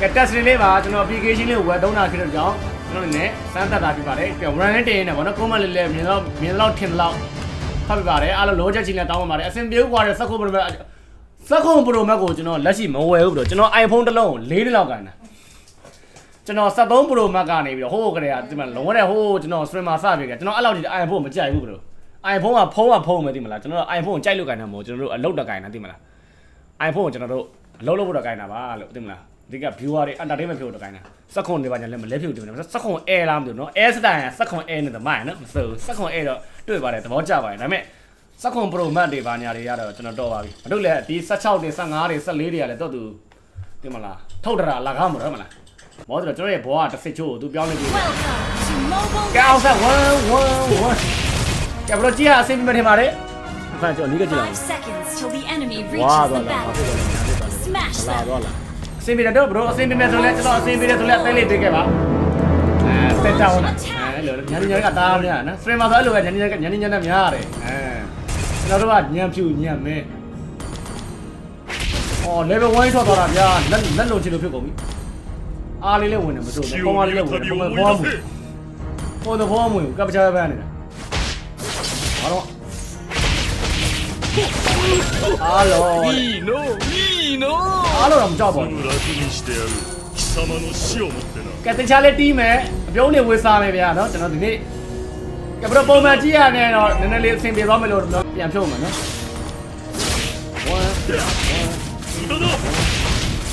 ကတက်စလေးပါကျွန်တော် application လေးကိုဝယ်သုံးတာဖြစ်တဲ့ကြောင့်ကျွန်တော်အနေနဲ့စမ်းသပ်တာဖြစ်ပါတယ်ပြန် run နဲ့တင်နေတယ်ဗောနော် comment လေးလေးမြင်တော့မြင်တော့ထင်တော့ဖတ်ပြပါတယ်အားလုံးလောချက်ချင်းလည်းတောင်းပန်ပါတယ်အဆင်ပြေကွာတဲ့စက်ခုပရိုမက်စက်ခုပရိုမက်ကိုကျွန်တော်လက်ရှိမဝယ်ဘူးပြီးတော့ကျွန်တော် iPhone တစ်လုံးကို၄နှစ်လောက်ကန်တာကျွန်တော်73 Pro Max ကနေပြီးတော့ဟိုးကလေးကဒီမှာလုံးဝတဲ့ဟိုးကျွန်တော် streamer စပြီကကျွန်တော်အဲ့လောက်ကြီး iPhone မကြိုက်ဘူးဘလို့ iPhone ကဖုန်းကဖုန်းမယ်သိမလားကျွန်တော်တို့ iPhone ကိုကြိုက်လို့ကန်တာမဟုတ်ကျွန်တော်တို့အလုပ်တက်ကန်တာသိမလား iPhone ကိုကျွန်တော်တို့ အလုပ်လုပ်ဖို့တော့ခိုင်းတာပါလို့သိမလားအဓိက viewer တွေ entertainment ဖြစ်ဖို့တော့ခိုင်းတာစက်ခွန်တွေပါညာလဲမလဲဖြစ်ဖို့တင်တယ်စက်ခွန် air လားမသိဘူးနော် air စတိုင်စက်ခွန် air နဲ့တမိုင်းနော်မဆိုးစက်ခွန် air တော့တွေ့ပါတယ်သဘောကျပါတယ်ဒါပေမဲ့စက်ခွန် pro max တွေပါညာတွေရတော့ကျွန်တော်တော့ပါပြီမတို့လည်းဒီ16တွေ15တွေ14တွေကလည်းတော့သူတင်မလားထုတ်တရာလာကားမလို့မလားမောတယ်ကျွန်တော်ရဲ့ဘောကတစ်စစ်ချိုးကိုသူပြောင်းနေပြီကောက်ဆက်1 1 1ကျဘလို့ကြီးဟာအဆင်ပြေမှထင်ပါတယ်အဖန်ကျွန်တော်နီးကကြည့်လိုက် seconds till the enemy reaches the battle Smash လာ them. တော့လာအဆင်ပြေတယ်တော့ဘရိုအဆင်ပြေမယ်ဆိုလဲကျွန်တော်အဆင်ပြေတယ်ဆိုလဲအသေးလေးတွေ့ခဲ့ပါအဲတက်တောင်းအဲလို့ညနေညနေကတားများနော်စထရီမာဆိုအဲ့လိုပဲညနေညနေညနေညနေများရတယ်အဲကျွန်တော်တို့ကညံဖြူညံမဲအော် level 1ထွက်သွားတာဗျာလက်လက်လုံးချင်လို့ဖြစ်ကုန်ပြီအားလေးလေးဝင်တယ်မစိုးဘူးပုံမလေးလေးဝင်တယ်ပုံမဘောမှုပုံတော့ဘောမှုကပ်ချာပန်းနေတာဘာလို့အားလုံးいいのいいの အားလုံးတော့မကြောက်ပါဘူး すぐ楽にしてやる貴様の死をもってな ကဲတခြားလေးတီးမယ်အပြုံးနေဝေးစားမယ်ဗျာနော်ကျွန်တော်ဒီနေ့ကဲဘယ်တော့ပုံမှန်ကြည့်ရနေတော့နည်းနည်းလေးအဆင်ပြေသွားမယ်လို့ပြန်ဖြုတ်မယ်နော်ဝမ် 無駄だ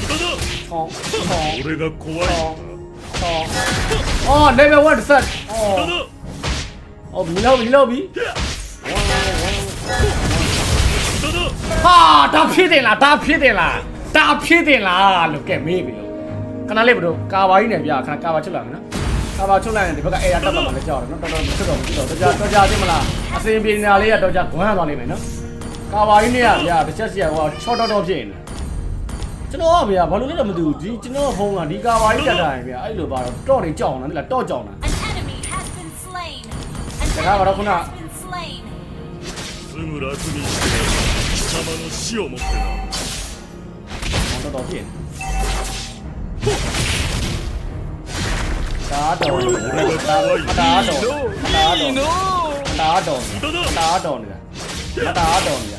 無駄だ ဟောဟော 俺が怖いのか ဟောအော် level 1 set အော် 無駄だ အော်ဘီလောက်ဘီလောက်ဘီ 無駄だ ဟာဒါဖြစ်တယ်လားဒါဖြစ်တယ်လားဒါဖြစ်တယ်လားလို့ကဲမေးပြီလို့ခဏလေးဘယ်လိုကာဘာကြီးနေဗျာခဏကာဘာချုပ်လာမယ်နော်ကာဘာချုပ်လိုက်ရင်ဒီဘက်ကအေးရတက်တော့မှလည်းကြောက်တယ်နော်တော်တော်မချွတ်တော့ဘူးတော်တော်ကြာတော်ကြာသိမလားအစင်ပြေနေတာလေးကတော်ကြာဂွမ်းသွားလိမ့်မယ်နော် ကာဝါကြီးနဲ့ကဗျာတစ်ချက်စီကဟိုချော့တော့တော့ဖြစ်နေကျွန်တော်ကဗျာဘာလို့လဲတော့မသိဘူးဒီကျွန်တော်ဖုန်းကဒီကာဝါကြီးတက်တာရင်ဗျာအဲ့လိုပါတော့တော့တွေကြောက်နေတာတော့ကြောက်နေတာ An enemy has been slain. An Teka, wala ko enemy na. has been slain. すぐ楽にしてやる 貴様の死をもってな တော်တော်ဖြစ်နေတာတော့ 俺が怖い တာတော့ いいのいいの တာတော့ 無駄だ တာတော့နေတာတာတော့နေတာ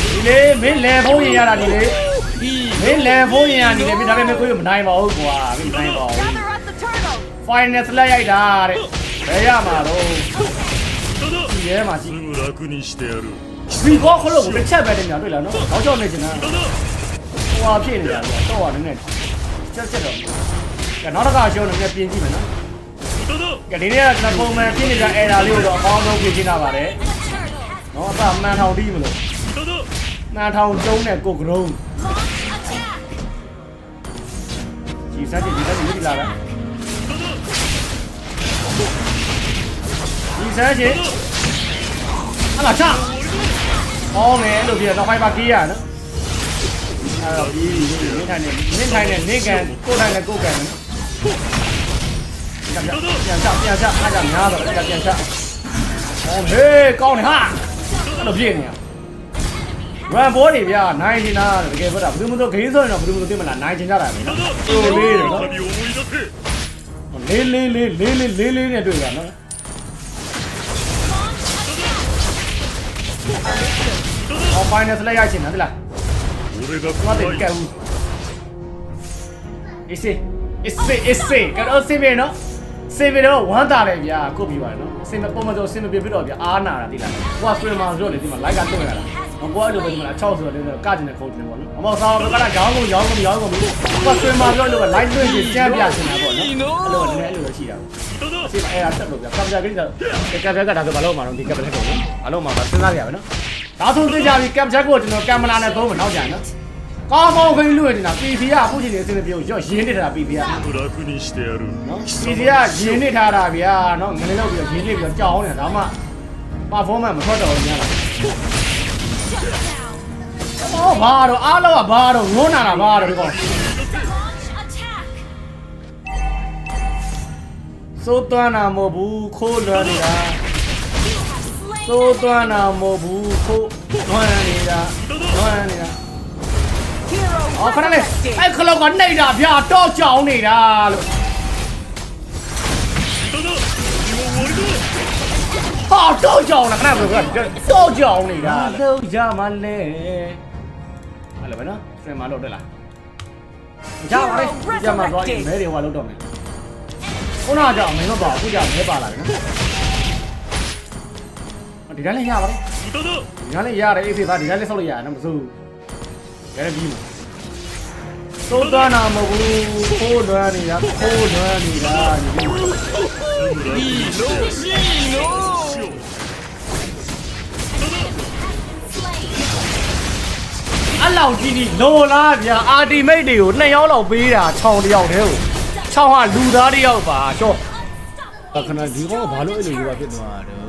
ဒီလေမင်းလဲဖုန်းရင်ရတာဒီလေ いい မင်းလဲဖုန်းရင်ရဒီလေမင်းဒါပေမဲ့ကိုယ်မနိုင်ပါဘူးကွာမင်းနိုင်ပါဘူး Gather up the turtle. final လက်ရိုက်တာတဲ့ဘယ်ရမှာတော့ 無駄だ ဒီရဲမှာ す ကြည့် ぐ楽にしてやる ဒီကောခလို့ကိုတစ်ချက်ပဲတင်ညာတွေ့လားနော်တော့ကြောက်နေချင်တာ 無駄だ ဟိုဟာဖြစ်နေတာတော့ဟာနည်းနည်းချက်ချက်တော့ကဲနောက်တစ်ခါရှုံးနေပြပြင်ကြည့်မယ်နော် 無駄だ ကဲဒီနေ့ကကျွန်တော်ပုံမှန်ဖြစ်နေကြအဲဒါလေးကိုတော့အကောင်းဆုံးပြင်ချင်တာပါတယ် And a turtle has နော်အသာမှန်ထောင်တီးမလို့ 無駄だ မှန်ထောင်ကျုံးတဲ့ကိုကရုံး launched attack. ဒီစားကြည့်ဒီစားကြည့်လာလားဒီစားကြည့် အဲ့မှာချ။အော်မယ်လို့ပြတော့ဟိုက်ပါကေးရနော်။အဲ့တော့ဒီနင်းထိုင်နေနင်းထိုင်နေနင်းကန်ကိုထိုင်နေကိုကန်နော်။ပြန်ပြန်ပြန်ပြန်ပြန်အားကြများတော့ပြန်ပြန်ချ။အော်ဟေးကောင်းနေဟာ။အဲ့လိုပြည့်နေရ။ run ball တွေဗျာနိုင်ချင်တာတကယ်ဖြစ်တာဘယ်သူမှတော့ဂိမ်းဆိုရင်တော့ဘယ်သူမှသိမလားနိုင်ချင်ကြတာပဲနော်။ဟိုလေးတယ်နော်။လေးလေးလေးလေးလေးလေးနဲ့တွေ့ကြနော်။ အောင် final select ရချင်တယ်ဟုတ်လား俺がမသိကဲဘူး ese ese ese ကတော့စေမေနော်စေမေတော့ဝမ်းသာတယ်ဗျာကုတ်ပြီးပါတယ်နော်စေမေပုံမှန်ဆိုစေမေပြပြတော့ဗျာအားနာတာတိလားကိုက streamer ဆိုတော့လေဒီမှာ live ကတွက်ရတာမကွာလို့ပဲဒီမှာ6ဆိုတော့လေကကြင်တဲ့ခုတ်တယ်ပေါ့နော်အမောင်ဆောင်ကလည်းရောင်းကုန်ရောင်းကုန်ရောင်းကုန်ပြီးကိုက streamer ပြောလို့ live တွက်ပြီးကြက်ပြချင်တာပေါ့နော်အဲ့လိုလည်းအဲ့လိုပဲရှိတာပေါ့စေမေအဲ့ဒါတက်လို့ဗျာကပ်ကြကိစ္စကကပ်ကြကဒါဆိုဘာလို့မှတော့ဒီကပ်လက်ကုန်နော်ဘာလို့မှမစဉ်းစားကြရပါနော် ဒါဆိုသိကြပြီကပ်ပြကိုကျွန်တော်ကင်မရာနဲ့သုံးမယ်နောက်ကြနော်ကောင်းကောင်းခင်းလို့နေတာ PC ကအခုချိန်နေအစင်းပြေကိုရော့ရင်းနေထားတာ PC က 楽にしてやる နော် 貴 PC 様 ကရင်းနေထားတာဗျာနော်ငလေးတော့ပြီးတော့ရင်းနေပြီးတော့ကြောင်းနေတာဒါမှ performance မထွက်တော့ဘူးများလား Shut down. ဟောဘာတော့အားလုံးကဘာတော့ငုံနာတာဘာတော့ဒီကောင် Launch attack. စိုးသွမ်းတာမဟုတ်ဘူးခိုးလွှမ်းနေတာ သိုးသွမ်းတာမဟုတ်ဘူးခိုးသွမ်းနေတာသွမ်းနေတာအော်ခဏလေးအဲ့ခလောက်ကနေနေတာဗျာတော့ကြောင်နေတာလို့ဟာတော့ကြောင်လားခဏဘယ်လိုကတော့ကြောင်နေတာတော့ရမလဲအဲ့လိုပဲနော်ဆင်မလောက်တက်လားကြပါလေကြမှာသွားမဲတွေဟိုလောက်တော့မယ်ခုနကကြောင်မင်းတို့ပါအခုကြောင်မဲပါလာတယ်နော် ဒီတိုင်းလည်းရပါတယ်ဒီတိုင်းလည်းရတယ်အေးဖေးသားဒီတိုင်းလည်းဆောက်လို့ရတယ်နော်မစိုးဘူးဒါလည်းပြီးမှာသုံးသားနာမဟုတ်ဘူးခိုးလွမ်းနေတာခိုးလွမ်းနေတာဒီလိုဒီလိုအလောက်ကြီးကြီးလိုလားဗျာအာတီမိတ်တွေကိုနှစ်ယောက်လောက်ပေးတာခြောင်တယောက်တည်းကိုခြောင်ဟာလူသားတယောက်ပါရှော့ခဏဒီကောဘာလို့အဲ့လိုကြီးပါဖြစ်သွားတာ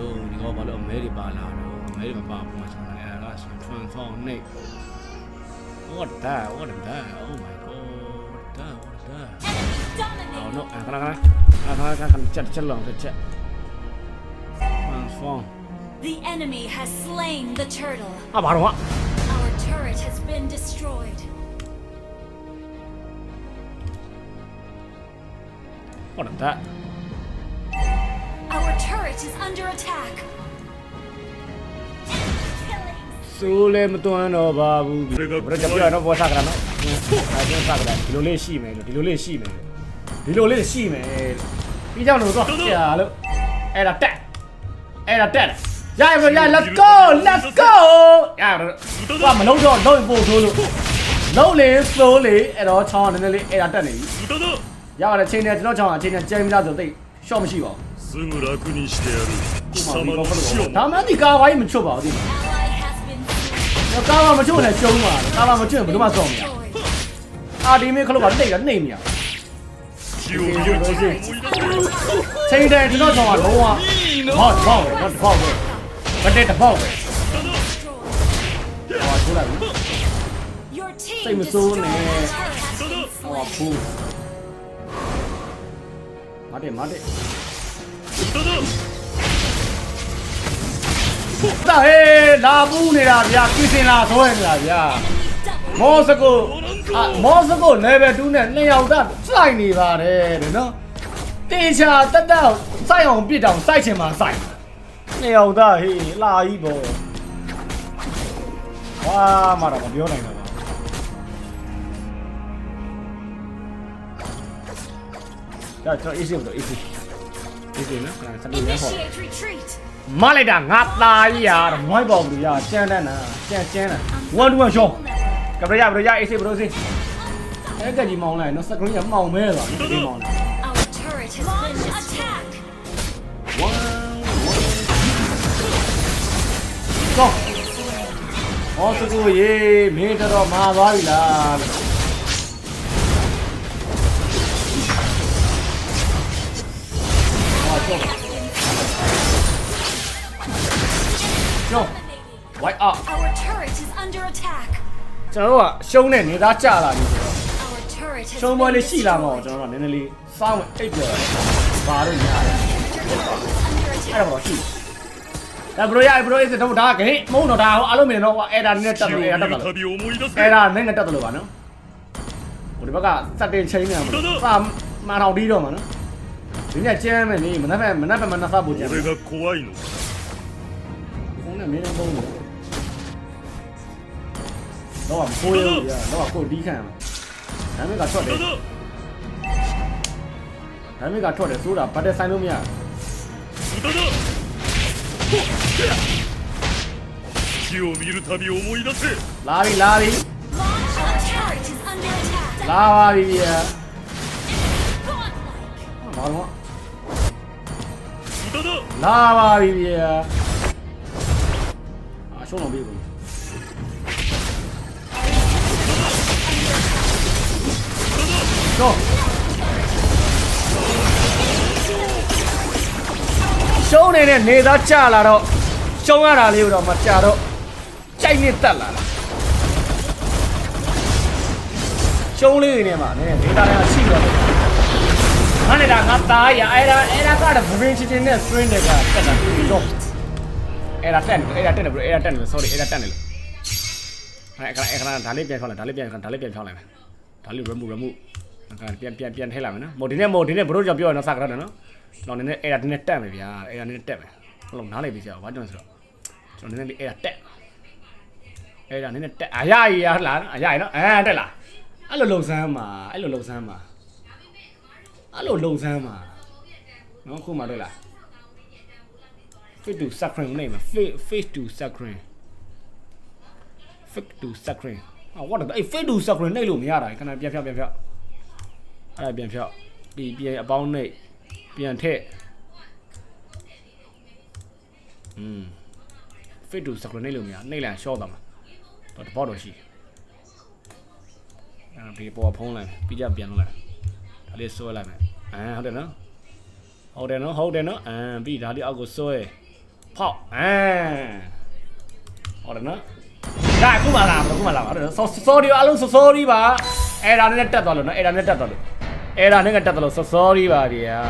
တော့ဒီကောင်ဘာလို့အမဲတွေပါလာတော့အမဲတွေမပါဘူးမှာခြောင်လည်းအဲ့ဒါဆို transform နေ What that what that oh my god what that what that Oh no, ah, kana kana. Ah, kana kana kana chat chat long chat. Transform. The enemy has slain the turtle. Ah, baru mak. Our turret has been destroyed. What is that? turret is under attack. ဆိုးလည်းမတွန်းတော့ပါဘူးဘယ်တော့ကြပြရတော့ဘောစားကြတာနော်အဲဒီစားကြတာဒီလိုလေးရှိမယ်လို့ဒီလိုလေးရှိမယ်ဒီလိုလေးရှိမယ်ပြီးကြောင်လို့တော့ကြာလို့အဲ့ဒါတက်အဲ့ဒါတက်ရရရ let's go let's go ရရဘာမလုံးတော့လုံးပို့ထိုးလို့လုံးလေ slow လေအဲ့တော့ချောင်းကနည်းနည်းလေးအဲ့ဒါတက်နေပြီရပါတယ်ချင်းနဲ့ကျွန်တော်ချောင်းကချင်းနဲ့ကြိုင်မိလားဆိုသိ short မရှိပါဘူး すぐ楽にしてやる貴 ခုမှ 様 ဒီ の ကော 死を ဒါမှဒီကာဝိုင်းမချွတ်ပါဘူးဒီ Ally has been slain. ကာဝါမချွတ်နဲ့ကျုံးပါကာဝါမချွတ်ဘယ်လိုမှစောင့်မရ Destroyed. အာဒီမေခလုတ်ကတိတ်ကနှိမ့်နေရ 死を見ると思い出せ ချိန်တယ်ကျွန်တော်ချောင်းကလုံးဝဟောဟောတော့တော့ပဲမတက်တော့ပဲ Destroyed. ဟောထိုးလိုက်ပြီ Your team Same as destroyed all, the eh. turret has been ဟော slain. ဖူးမတ်တယ်မတ်တယ် 無駄だ တာဟေးလာဘူးနေတာဗျာပြင်းစင်လာဆွဲနေတာဗျာ Double မောစကိုအာမောစကို level 2နဲ့နှစ်ယောက်သားစိုက်နေပါတယ်တဲ့နော်တေချာတက်တက်စိုက်အောင်ပြစ်တောင်စိုက်ချင်မှစိုက်နှစ်ယောက်သားဟေးလာကြီးပေါ့ဟာမတော့မပြောနိုင်တော့ပါဒါတော့ easy တော့ easy easy နော်အဲ့ဒါစတူရဟော Initiate retreat. မလိုက်တာငါသားကြီးရာတော့မွိုင်းပေါ့ဘူးရာကျန်းတန်းတာကျန်းကျန်းတာ1 2 1ရှော့ကဘရရဘရရအေးစေဘရိုစေအဲ့ကကြီးမောင်းလိုက်နော်စကရင်ကမောင်းမဲသွားတယ်ဒီမောင်းလိုက် Our turret has been attack. 1 1go ဟောစကူရေမင်းတော်တော်မာသွားပြီလား white up Our turret is under attack. ကျွန်တော်တို့ကရှုံးတဲ့နေသားကြလာပြီဆိုတော့ Our turret has ရှုံးပွဲ been လေးရှိလာမှာ destroyed. ကျွန်တော်တို့ကနည်းနည်းလေးစောင်းအိပ်ပြောတယ်ဘာလို့ညာလဲ Your turret is under အဲ့ attack. ဒါပေါ့ရှိဒါဘရိုရဘရိုအေးတော့ဒါကိမုံတော့ဒါအားလုံးမြင်တော့အဲ့ဒါနဲ့တက် 死を တယ် 見 အဲ့ဒါ る တက်တယ် 旅を思い出せ အဲ့ဒါနဲ့နဲ့တက်တယ်လို့ပါနော်ဟိုဒီဘက်ကစက်တင်ချင်းနေမှာစာမာတော်တီးတော့မှာနော်ဒီညကျမ်းမယ်နေမနက်ဖက်မနက်ဖက်မနက်စားဖို့ကျမ်း 俺が怖いのか ဘုန်းနဲ့မင်းလုံးနေ တော့မကိုးရဘူးရတော့ကိုတီးခံရမှာဒါမဲ့ကထွက်တယ် 無駄だ ဒါမဲ့ကထွက်တယ်ဆိုတာဘတ်တက်ဆိုင်လို့မရ 無駄だ死を見る旅を思い出せ လာပြီလာပြီ Launch Our turret is under attack. လာပါပြီဗျာ Godlike. ဘာလို့ 無駄だ လာပါပြီဗျာအာရှုံးတော့ပြီ ဘူးတော့ရှုံးနေတဲ့နေသားကြလာတော့ရှုံးရတာလေးတော့မကြတော့ကြိုက်နေတက်လာတာရှုံးလေးတွေနဲ့မှနည်းနည်းဒေတာတွေကရှိတော့တယ်ငါနေတာငါသားရအဲ့ဒါအဲ့ဒါကတော့ brain chicken နဲ့ string တွေကတက်တာပြီးတော့အဲ့ဒါတက်နေအဲ့ဒါတက်နေဘယ်အဲ့ဒါတက်နေ sorry အဲ့ဒါတက်နေလို့အဲ့အခါအခါဒါလေးပြန်ဖြောင်းလိုက်ဒါလေးပြန်ဒါလေးပြန်ဖြောင်းလိုက်မယ်ဒါလေး remove remove အခါ ပြန်ပြန်ပြန်ထည့်လိုက်မယ်နော်မို့ဒီနေ့မို့ဒီနေ့ဘရိုကြောင့်ပြောရတော့စကားတယ်နော်ကျွန်တော်နည်းနည်းအဲ့ဒါနည်းနည်းတက်မယ်ဗျာအဲ့ဒါနည်းနည်းတက်မယ်ဟုတ်လို့နားလေပြီဆရာဘာကြောင့်လဲဆိုတော့ကျွန်တော်နည်းနည်းလေးအဲ့ဒါတက်အဲ့ဒါနည်းနည်းတက်အရာကြီးရလားအရာကြီးနော်အဲတက်လားအဲ့လိုလုံဆန်းမှာအဲ့လိုလုံဆန်းမှာအဲ့လိုလုံဆန်းမှာနော်ခုမှတွေ့လား fit to suckering နေမှာ fit fit to suckering fit to suckering ဟာ what အဲ့ fit to suckering နေလို့မရတာခဏပြန်ဖြောက်ပြန်ဖြောက် အဲ့ဒါပြန်ဖြောက်ပြီးပြန်အပေါင်းနေပြန်ထည့်อืม fit to suckering နေလို့မရနေလန် short တာမှာတော့တပေါတော့ရှိအဲ့ဒီပေါ်ဖုံးလိုက်ပြီးကြပြန်လို့လိုက်ဒါလေးဆွဲလိုက်မယ်အဲဟုတ်တယ်နော်ဟုတ်တယ်နော်ဟုတ်တယ်နော်အမ်ပြီးဒါလေးအောက်ကိုဆွဲဖောက်အမ်ဟုတ်တယ်နော်ဒါအခုမှလာအခုမှလာပါဟုတ်တယ်နော် sorry အလုံး sorry ပါအဲ့ဒါနဲ့တက်သွားလို့နော်အဲ့ဒါနဲ့တက်သွားလို့ အဲ့ဒါနဲ့တက်သွားလို့ sorry ပါဗျာ